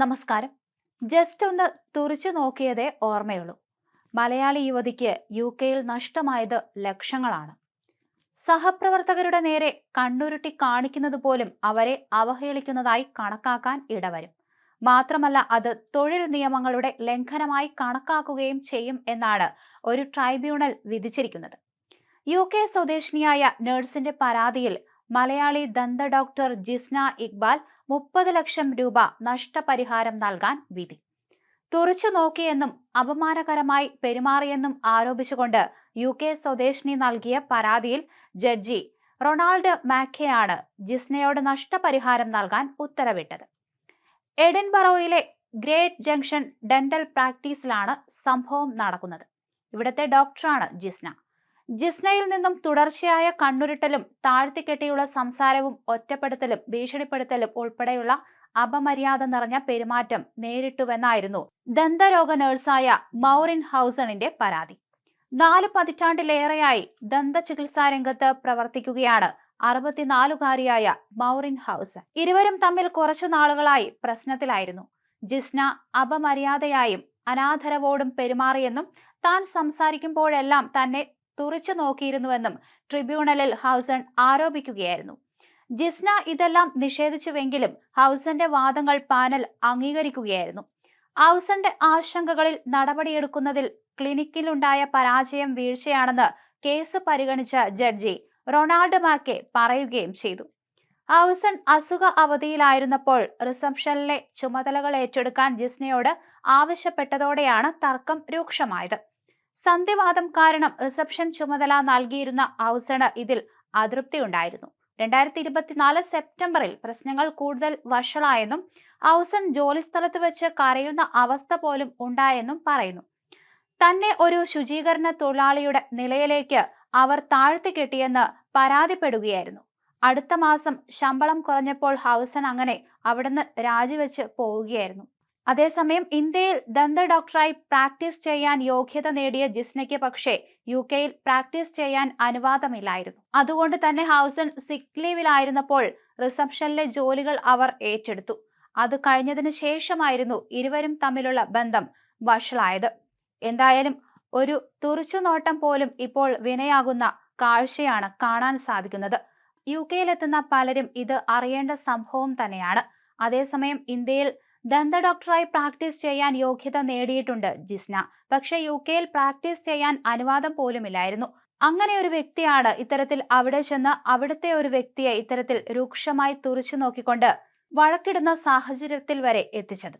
നമസ്കാരം. ജസ്റ്റ് ഒന്ന് തുറിച്ചു നോക്കിയതേ ഓർമ്മയുള്ളൂ. മലയാളി യുവതിക്ക് യു കെയിൽ നഷ്ടമായത് ലക്ഷങ്ങളാണ്. സഹപ്രവർത്തകരുടെ നേരെ കണ്ണുരുട്ടി കാണിക്കുന്നത് പോലും അവരെ അവഹേളിക്കുന്നതായി കണക്കാക്കാൻ ഇടവരും. മാത്രമല്ല അത് തൊഴിൽ നിയമങ്ങളുടെ ലംഘനമായി കണക്കാക്കുകയും ചെയ്യും എന്നാണ് ഒരു ട്രൈബ്യൂണൽ വിധിച്ചിരിക്കുന്നത്. യു കെ സ്വദേശിനിയായ നഴ്സിന്റെ പരാതിയിൽ മലയാളി ദന്ത ഡോക്ടർ ജിസ്ന ഇക്ബാൽ മുപ്പത് ലക്ഷം രൂപ നഷ്ടപരിഹാരം നൽകാൻ വിധി. തുറച്ചു നോക്കിയെന്നും അപമാനകരമായി പെരുമാറിയെന്നും ആരോപിച്ചുകൊണ്ട് യു കെ സ്വദേശിനി നൽകിയ പരാതിയിൽ ജഡ്ജി റൊണാൾഡ് മാക്കെയാണ് ജിസ്നയോട് നഷ്ടപരിഹാരം നൽകാൻ ഉത്തരവിട്ടത്. എഡൻബറോയിലെ ഗ്രേറ്റ് ജംഗ്ഷൻ ഡെന്റൽ പ്രാക്ടീസിലാണ് സംഭവം നടക്കുന്നത്. ഇവിടുത്തെ ഡോക്ടറാണ് ജിസ്ന. ജിസ്നയിൽ നിന്നും തുടർച്ചയായ കണ്ണുരുട്ടലും താഴ്ത്തിക്കെട്ടിയുള്ള സംസാരവും ഒറ്റപ്പെടുത്തലും ഭീഷണിപ്പെടുത്തലും ഉൾപ്പെടെയുള്ള അപമര്യാദ നിറഞ്ഞ പെരുമാറ്റം നേരിട്ടുവെന്നായിരുന്നു ദന്തരോഗ നഴ്സായ മൗറിൻ ഹൗസണിന്റെ പരാതി. നാല് പതിറ്റാണ്ടിലേറെയായി ദന്ത ചികിത്സാ രംഗത്ത് പ്രവർത്തിക്കുകയാണ് അറുപത്തിനാലുകാരിയായ മൗറിൻ ഹൗസൺ. ഇരുവരും തമ്മിൽ കുറച്ചു നാളുകളായി പ്രശ്നത്തിലായിരുന്നു. ജിസ്ന അപമര്യാദയായും അനാദരവോടും പെരുമാറിയെന്നും താൻ സംസാരിക്കുമ്പോഴെല്ലാം തന്നെ തുറച്ചു നോക്കിയിരുന്നുവെന്നും ട്രിബ്യൂണലിൽ ഹൗസൺ ആരോപിക്കുകയായിരുന്നു. ജിസ്ന ഇതെല്ലാം നിഷേധിച്ചുവെങ്കിലും ഹൗസന്റെ വാദങ്ങൾ പാനൽ അംഗീകരിക്കുകയായിരുന്നു. ഹൗസന്റെ ആശങ്കകളിൽ നടപടിയെടുക്കുന്നതിൽ ക്ലിനിക്കിലുണ്ടായ പരാജയം വീഴ്ചയാണെന്ന് കേസ് പരിഗണിച്ച ജഡ്ജി റൊണാൾഡ് മാക്കെ പറയുകയും ചെയ്തു. ഹൗസൺ അസുഖ അവധിയിലായിരുന്നപ്പോൾ റിസപ്ഷനിലെ ചുമതലകൾ ഏറ്റെടുക്കാൻ ജിസ്നയോട് ആവശ്യപ്പെട്ടതോടെയാണ് തർക്കം രൂക്ഷമായത്. സന്ധിവാദം കാരണം റിസപ്ഷൻ ചുമതല നൽകിയിരുന്ന ഔസണ് ഇതിൽ അതൃപ്തിയുണ്ടായിരുന്നു. രണ്ടായിരത്തി ഇരുപത്തിനാല് സെപ്റ്റംബറിൽ പ്രശ്നങ്ങൾ കൂടുതൽ വഷളായെന്നും ഔസൺ ജോലിസ്ഥലത്ത് വെച്ച് കരയുന്ന അവസ്ഥ പോലും ഉണ്ടായെന്നും പറയുന്നു. തന്നെ ഒരു ശുചീകരണ തൊഴിലാളിയുടെ നിലയിലേക്ക് അവർ താഴ്ത്തി കെട്ടിയെന്ന് പരാതിപ്പെടുകയായിരുന്നു. അടുത്ത മാസം ശമ്പളം കുറഞ്ഞപ്പോൾ ഹൗസൺ അങ്ങനെ അവിടുന്ന് രാജിവെച്ച് പോവുകയായിരുന്നു. അതേസമയം ഇന്ത്യയിൽ ദന്ത ഡോക്ടറായി പ്രാക്ടീസ് ചെയ്യാൻ യോഗ്യത നേടിയ ജിസ്നയ്ക്ക് പക്ഷേ യു കെയിൽ പ്രാക്ടീസ് ചെയ്യാൻ അനുവാദമില്ലായിരുന്നു. അതുകൊണ്ട് തന്നെ ഹൗസൺ സിക്ക് ലീവിലായിരുന്നപ്പോൾ റിസപ്ഷനിലെ ജോലികൾ അവർ ഏറ്റെടുത്തു. അത് കഴിഞ്ഞതിന് ശേഷമായിരുന്നു ഇരുവരും തമ്മിലുള്ള ബന്ധം വഷളായത്. എന്തായാലും ഒരു തുറച്ചുനോട്ടം പോലും ഇപ്പോൾ വിനയാകുന്ന കാഴ്ചയാണ് കാണാൻ സാധിക്കുന്നത്. യു കെയിലെത്തുന്ന പലരും ഇത് അറിയേണ്ട സംഭവം തന്നെയാണ്. അതേസമയം ഇന്ത്യയിൽ ദന്ത ഡോക്ടറായി പ്രാക്ടീസ് ചെയ്യാൻ യോഗ്യത നേടിയിട്ടുണ്ട് ജിസ്ന. പക്ഷേ യു കെയിൽ പ്രാക്ടീസ് ചെയ്യാൻ അനുവാദം പോലുമില്ലായിരുന്നു. അങ്ങനെ ഒരു വ്യക്തിയാണ് ഇത്തരത്തിൽ അവിടെ ചെന്ന് അവിടുത്തെ ഒരു വ്യക്തിയെ ഇത്തരത്തിൽ രൂക്ഷമായി തുറച്ചു നോക്കിക്കൊണ്ട് വഴക്കിടുന്ന സാഹചര്യത്തിൽ വരെ എത്തിച്ചത്.